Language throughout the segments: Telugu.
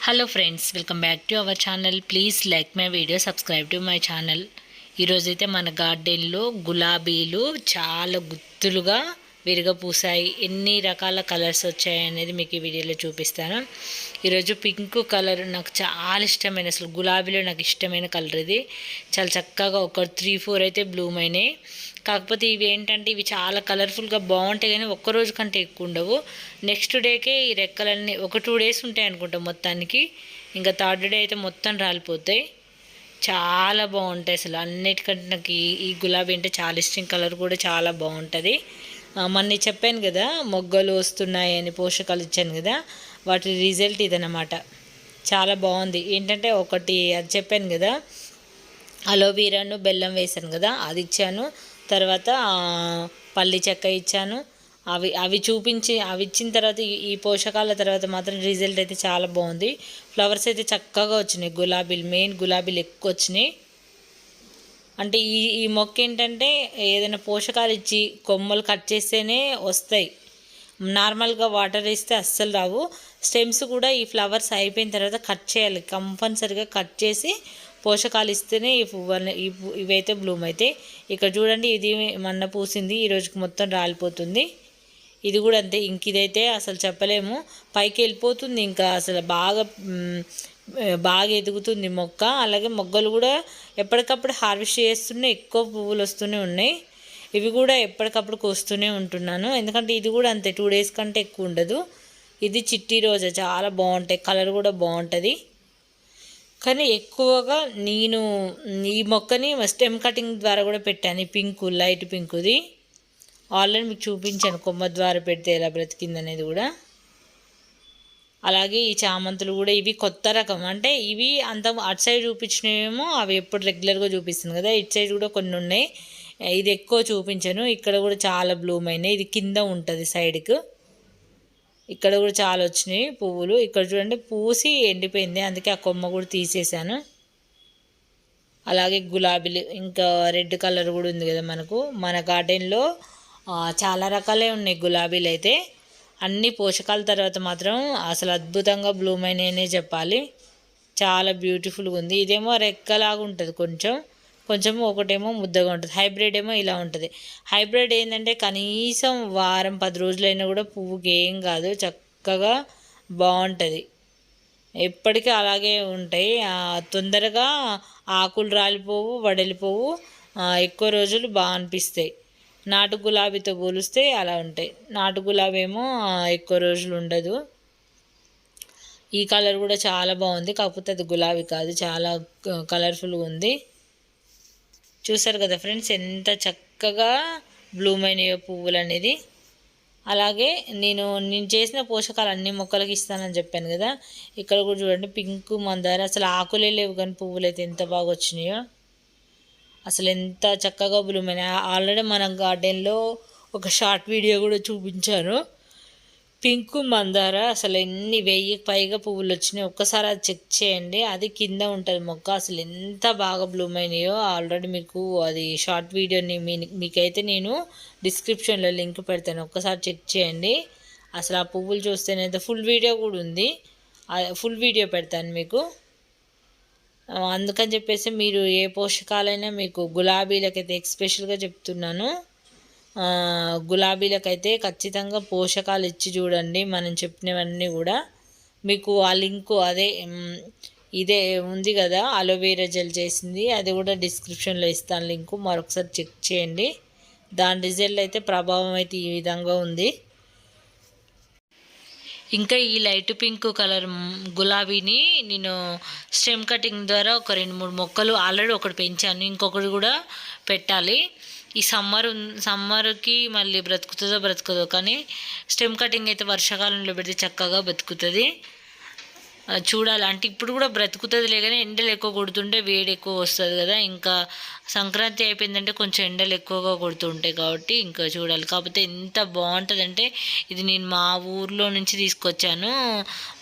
Hello friends welcome back to our channel please like my video subscribe to my channel ఈరోజైతే మన గార్డెన్లో గులాబీలు చాలా గుత్తులుగా విరగపూసాయి ఎన్ని రకాల కలర్స్ వచ్చాయి అనేది మీకు ఈ వీడియోలో చూపిస్తాను. ఈరోజు పింక్ కలర్ నాకు చాలా ఇష్టమైన అసలు గులాబీలో నాకు ఇష్టమైన కలర్ ఇది. చాలా చక్కగా ఒక త్రీ ఫోర్ అయితే బ్లూమ్ అయినాయి. కాకపోతే ఇవి ఏంటంటే ఇవి చాలా కలర్ఫుల్గా బాగుంటాయి కానీ ఒక్క రోజు కంటే ఎక్కువ ఉండవు. నెక్స్ట్ డేకే ఈ రెక్కలన్నీ ఒక టూ డేస్ ఉంటాయి అనుకుంటా మొత్తానికి. ఇంకా థర్డ్ డే అయితే మొత్తం రాలిపోతాయి. చాలా బాగుంటాయి అసలు. అన్నిటికంటే నాకు ఈ గులాబీ అంటే చాలా ఇష్టం. కలర్ కూడా చాలా బాగుంటుంది. మొన్న చెప్పాను కదా మొగ్గలు వస్తున్నాయని పోషకాలు ఇచ్చాను కదా వాటి రిజల్ట్ ఇదనమాట చాలా బాగుంది. ఏంటంటే ఒకటి అది చెప్పాను కదా అలోవీరాను బెల్లం వేసాను కదా అది ఇచ్చాను. తర్వాత పల్లి చెక్క ఇచ్చాను. అవి అవి చూపించి అవి ఇచ్చిన తర్వాత ఈ పోషకాల తర్వాత మాత్రం రిజల్ట్ అయితే చాలా బాగుంది. ఫ్లవర్స్ అయితే చక్కగా వచ్చినాయి గులాబీలు మెయిన్ గులాబీలు ఎక్కువ వచ్చినాయి. అంటే ఈ ఈ మొక్క ఏంటంటే ఏదైనా పోషకాలు ఇచ్చి కొమ్మలు కట్ చేస్తేనే వస్తాయి. నార్మల్గా వాటర్ వేస్తే అస్సలు రావు. స్టెమ్స్ కూడా ఈ ఫ్లవర్స్ అయిపోయిన తర్వాత కట్ చేయాలి. కంపల్సరిగా కట్ చేసి పోషకాలు ఇస్తేనే ఈ ఇవైతే బ్లూమ్ అవుతాయి ఇక్కడ చూడండి ఇది మొన్న పూసింది ఈ రోజుకి మొత్తం రాలిపోతుంది. ఇది కూడా అంతే ఇంక ఇదైతే అసలు చెప్పలేము. పైకి వెళ్ళిపోతుంది ఇంకా అసలు బాగా బాగా ఎదుగుతుంది మొక్క. అలాగే మొగ్గలు కూడా ఎప్పటికప్పుడు హార్వెస్ట్ చేస్తూనే ఎక్కువ పువ్వులు వస్తూనే ఉన్నాయి. ఇవి కూడా ఎప్పటికప్పుడు కోస్తూనే ఉంటున్నాను. ఎందుకంటే ఇది కూడా అంతే టూ డేస్ కంటే ఎక్కువ ఉండదు. ఇది చిట్టి రోజా చాలా బాగుంటాయి. కలర్ కూడా బాగుంటుంది. కానీ ఎక్కువగా నేను ఈ మొక్కని స్టెమ్ కటింగ్ ద్వారా కూడా పెట్టాను. Pink light పింకుది. ఆల్రెడీ మీకు చూపించాను కొమ్మ ద్వారా పెడితే ఎలా బ్రతికింది అనేది కూడా. అలాగే ఈ చామంతులు కూడా ఇవి కొత్త రకం. అంటే ఇవి అంత అటు సైడ్ చూపించినవేమో అవి ఎప్పుడు రెగ్యులర్గా చూపిస్తుంది కదా. ఇటు సైడ్ కూడా కొన్ని ఉన్నాయి. ఇది ఎక్కువ చూపించాను. ఇక్కడ కూడా చాలా బ్లూమ్ అయినాయి. ఇది కింద ఉంటుంది సైడ్కు. ఇక్కడ కూడా చాలా వచ్చినాయి పువ్వులు. ఇక్కడ చూడండి పూసి ఎండిపోయింది. అందుకే ఆ కొమ్మ కూడా తీసేసాను. అలాగే గులాబీలు ఇంకా రెడ్ కలర్ కూడా ఉంది కదా మనకు. మన గార్డెన్లో చాలా రకాలే ఉన్నాయి గులాబీలు అయితే. అన్ని పోషకాల తర్వాత మాత్రం అసలు అద్భుతంగా బ్లూమ్ అయినాయనే చెప్పాలి. చాలా బ్యూటిఫుల్గా ఉంది. ఇదేమో రెక్కలాగా ఉంటుంది కొంచెం. కొంచెం ఒకటేమో ముద్దగా ఉంటుంది. హైబ్రిడ్ ఏమో ఇలా ఉంటుంది. హైబ్రిడ్ ఏంటంటే కనీసం వారం పది రోజులైనా కూడా పువ్వుకి ఏం కాదు. చక్కగా బాగుంటుంది. ఎప్పటికీ అలాగే ఉంటాయి. తొందరగా ఆకులు రాలిపోవు వడలిపోవు. ఎక్కువ రోజులు బాగా అనిపిస్తాయి. నాటు గులాబీతో పోలిస్తే అలా ఉంటాయి. నాటు గులాబీ ఏమో ఎక్కువ రోజులు ఉండదు. ఈ కలర్ కూడా చాలా బాగుంది. కాకపోతే అది గులాబీ కాదు. చాలా కలర్ఫుల్గా ఉంది. చూసారు కదా ఫ్రెండ్స్ ఎంత చక్కగా బ్లూమ్ అయినాయో పువ్వులు అనేది అలాగే నేను నేను చేసిన పోషకాలు అన్ని మొక్కలకి ఇస్తానని చెప్పాను కదా. ఇక్కడ కూడా చూడండి పింక్ మందార. అసలు ఆకులే లేవు కానీ పువ్వులు అయితే ఎంత బాగా వచ్చినాయో. అసలు ఎంత చక్కగా బ్లూమ్ ఆల్రెడీ మనం గార్డెన్లో ఒక షార్ట్ వీడియో కూడా చూపించాను పింక్ మందార అసలు ఎన్ని వెయ్యి పైగా పువ్వులు వచ్చినాయి. ఒక్కసారి అది చెక్ చేయండి. అది కింద ఉంటుంది మొక్క. అసలు ఎంత బాగా బ్లూమ్ అయినాయో ఆల్రెడీ మీకు అది షార్ట్ వీడియోని మీ మీకైతే నేను డిస్క్రిప్షన్లో లింక్ పెడతాను. ఒక్కసారి చెక్ చేయండి. అసలు ఆ పువ్వులు చూస్తేనైతే ఫుల్ వీడియో కూడా ఉంది. ఫుల్ వీడియో పెడతాను మీకు. అందుకని చెప్పేసి మీరు ఏ పోషకాలైనా మీకు గులాబీలకైతే ఎక్స్పెషల్గా చెప్తున్నాను. గులాబీలకైతే ఖచ్చితంగా పోషకాలు ఇచ్చి చూడండి మనం చెప్పినవన్నీ కూడా. మీకు ఆ లింకు అదే ఇదే ఉంది కదా అలోవేరా జెల్ చేసింది అది కూడా డిస్క్రిప్షన్లో ఇస్తాను లింకు మరొకసారి చెక్ చేయండి. దాని రిజల్ట్ అయితే ప్రభావం అయితే ఈ విధంగా ఉంది. ఇంకా ఈ లైట్ పింక్ కలర్ గులాబీని నేను స్టెమ్ కటింగ్ ద్వారా ఒక రెండు మూడు మొక్కలు ఆల్రెడీ ఒకటి పెంచాను. ఇంకొకటి కూడా పెట్టాలి. ఈ సమ్మర్ సమ్మర్కి మళ్ళీ బ్రతుకుతుందో బ్రతుకుదో కానీ స్టెమ్ కటింగ్ అయితే వర్షాకాలంలో పెడితే చక్కగా బ్రతుకుతుంది చూడాలి. అంటే ఇప్పుడు కూడా బ్రతుకుతుంది కానీ ఎండలు ఎక్కువ కొడుతుంటే వేడి ఎక్కువ వస్తుంది కదా. ఇంకా సంక్రాంతి అయిపోయిందంటే కొంచెం ఎండలు ఎక్కువగా కొడుతుంటాయి కాబట్టి ఇంకా చూడాలి. కాకపోతే ఎంత బాగుంటుందంటే ఇది నేను మా ఊర్లో నుంచి తీసుకొచ్చాను.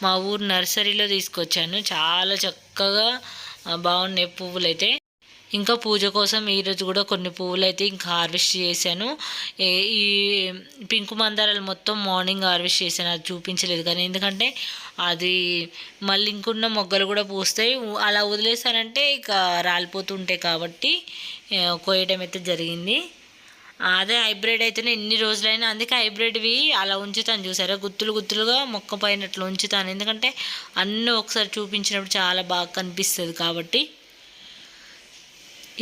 మా ఊరు నర్సరీలో తీసుకొచ్చాను. చాలా చక్కగా బాగున్నాయి పువ్వులు అయితే ఇంకా పూజ కోసం ఈరోజు కూడా కొన్ని పువ్వులు అయితే ఇంకా హార్వెస్ట్ చేశాను. ఈ పింక్ మందారాలు మొత్తం మార్నింగ్ హార్వెస్ట్ చేశాను. అది చూపించలేదు కానీ ఎందుకంటే అది మళ్ళీ ఇంకున్న మొగ్గలు కూడా పూస్తాయి. అలా వదిలేసానంటే ఇక రాలిపోతుంటాయి కాబట్టి కోయటం అయితే జరిగింది. అదే హైబ్రిడ్ అయితేనే ఎన్ని రోజులైనా అందుకే హైబ్రిడ్వి అలా ఉంచుతాను చూసారా? గుత్తులు గుత్తులుగా మొక్క పైనట్లు ఉంచుతాను. ఎందుకంటే అన్నీ ఒకసారి చూపించినప్పుడు చాలా బాగా కనిపిస్తుంది కాబట్టి.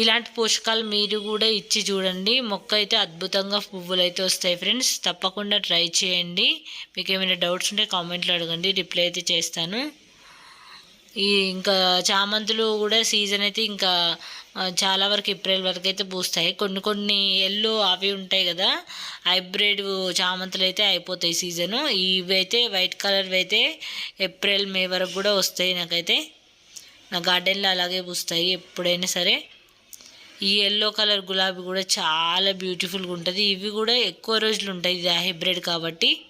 ఇలాంటి పోషకాలు మీరు కూడా ఇచ్చి చూడండి. మొక్క అయితే అద్భుతంగా పువ్వులు అయితే వస్తాయి ఫ్రెండ్స్. తప్పకుండా ట్రై చేయండి. మీకు ఏమైనా డౌట్స్ ఉంటే కామెంట్లో అడగండి. రిప్లై అయితే చేస్తాను. ఈ ఇంకా చామంతులు కూడా సీజన్ అయితే ఇంకా చాలా వరకు ఏప్రిల్ వరకు అయితే పూస్తాయి. కొన్ని కొన్ని ఎల్లో అవి ఉంటాయి కదా హైబ్రిడ్ చామంతులు అయితే అయిపోతాయి సీజను. ఇవి అయితే వైట్ కలర్వి అయితే ఏప్రిల్ మే వరకు కూడా వస్తాయి నాకైతే. నా గార్డెన్లో అలాగే పూస్తాయి ఎప్పుడైనా సరే. ఈ ఎల్లో కలర్ గులాబీ కూడా చాలా బ్యూటిఫుల్గా ఉంటుంది. ఇవి కూడా ఎక్కువ రోజులు ఉంటాయి ఇది హైబ్రిడ్ కాబట్టి.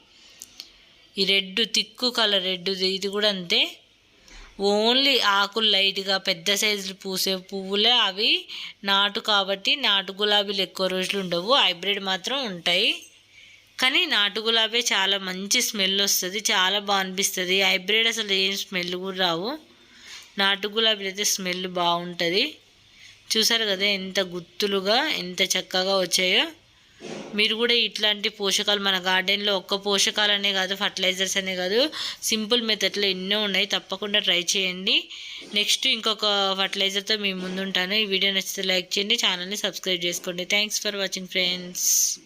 ఈ రెడ్ తిక్కు కలర్ రెడ్ ఇది కూడా అంతే. ఓన్లీ ఆకులు లైట్గా పెద్ద సైజులు పూసే పువ్వులే అవి నాటు కాబట్టి నాటు గులాబీలు ఎక్కువ రోజులు ఉండవు. హైబ్రిడ్ మాత్రం ఉంటాయి. కానీ నాటు గులాబీ చాలా మంచి స్మెల్ వస్తుంది చాలా బాగా అనిపిస్తుంది. హైబ్రిడ్ అసలు ఏం స్మెల్ కూడా రావు. నాటు గులాబీలు అయితే స్మెల్ బాగుంటుంది. చూసారు కదా ఎంత గుత్తులుగా ఎంత చక్కగా వచ్చాయో? మీరు కూడా ఇట్లాంటి పోషకాలు మన గార్డెన్లో ఒక్క పోషకాలనే కాదు ఫర్టిలైజర్స్ అనే కాదు సింపుల్ మెథడ్లో ఎన్నో ఉన్నాయి. తప్పకుండా ట్రై చేయండి. నెక్స్ట్ ఇంకొక ఫర్టిలైజర్తో మీ ముందుంటాను. ఈ వీడియో నచ్చితే లైక్ చేయండి ఛానల్ని సబ్స్క్రైబ్ చేసుకోండి. Thanks for watching friends.